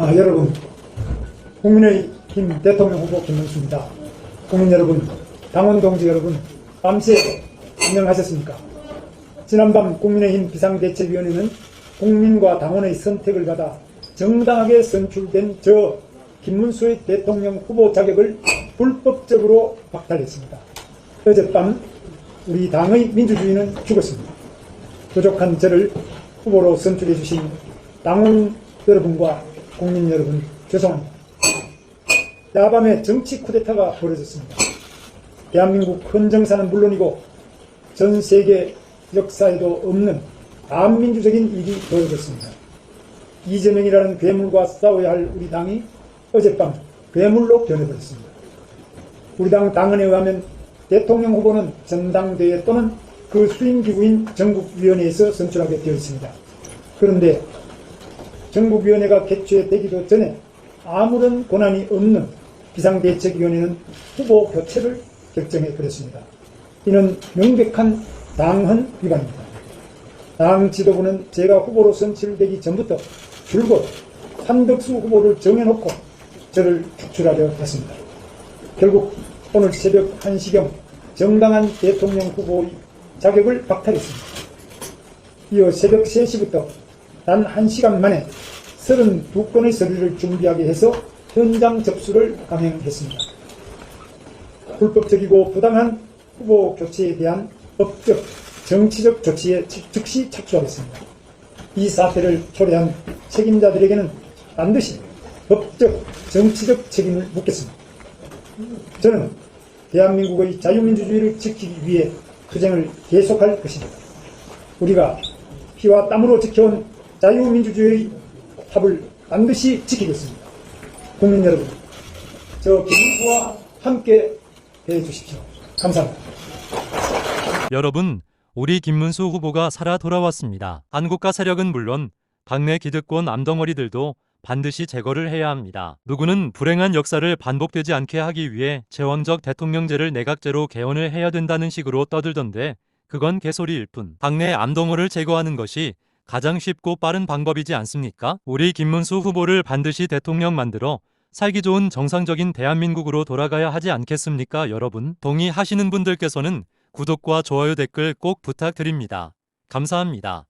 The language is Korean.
아, 여러분, 국민의힘 대통령 후보 김문수입니다. 국민 여러분, 당원 동지 여러분, 밤새 안녕하셨습니까? 지난밤 국민의힘 비상대책위원회는 국민과 당원의 선택을 받아 정당하게 선출된 저 김문수의 대통령 후보 자격을 불법적으로 박탈했습니다. 어젯밤 우리 당의 민주주의는 죽었습니다. 부족한 저를 후보로 선출해 주신 당원 여러분과 국민 여러분 죄송합니다. 야밤에 정치 쿠데타가 벌어졌습니다. 대한민국 헌정사는 물론이고 전 세계 역사에도 없는 반민주적인 일이 벌어졌습니다. 이재명이라는 괴물과 싸워야 할 우리 당이 어젯밤 괴물로 변해버렸습니다. 우리 당 당헌에 의하면 대통령 후보는 전당대회 또는 그 수임기구인 전국위원회에서 선출하게 되어 있습니다. 그런데 전국위원회가 개최되기도 전에 아무런 권한이 없는 비상대책위원회는 후보 교체를 결정해 버렸습니다. 이는 명백한 당헌 위반입니다. 당 지도부는 제가 후보로 선출되기 전부터 줄곧 한덕수 후보를 정해놓고 저를 축출하려 했습니다. 결국 오늘 새벽 1시경 정당한 대통령 후보의 자격을 박탈했습니다. 이어 새벽 3시부터 단 1시간 만에 32건의 서류를 준비하게 해서 현장 접수를 강행했습니다. 불법적이고 부당한 후보 교체에 대한 법적, 정치적 조치에 즉시 착수하겠습니다. 이 사태를 초래한 책임자들에게는 반드시 법적, 정치적 책임을 묻겠습니다. 저는 대한민국의 자유민주주의를 지키기 위해 투쟁을 계속할 것입니다. 우리가 피와 땀으로 지켜온 자유민주주의의 탑을 반드시 지키겠습니다. 국민 여러분, 저 김문수와 함께 해주십시오. 감사합니다. 여러분, 우리 김문수 후보가 살아 돌아왔습니다. 한국가 세력은 물론 당내 기득권 암덩어리들도 반드시 제거를 해야 합니다. 누구는 불행한 역사를 반복되지 않게 하기 위해 제왕적 대통령제를 내각제로 개헌을 해야 된다는 식으로 떠들던데 그건 개소리일 뿐. 당내 암덩어를 제거하는 것이 가장 쉽고 빠른 방법이지 않습니까? 우리 김문수 후보를 반드시 대통령 만들어 살기 좋은 정상적인 대한민국으로 돌아가야 하지 않겠습니까, 여러분? 동의하시는 분들께서는 구독과 좋아요 댓글 꼭 부탁드립니다. 감사합니다.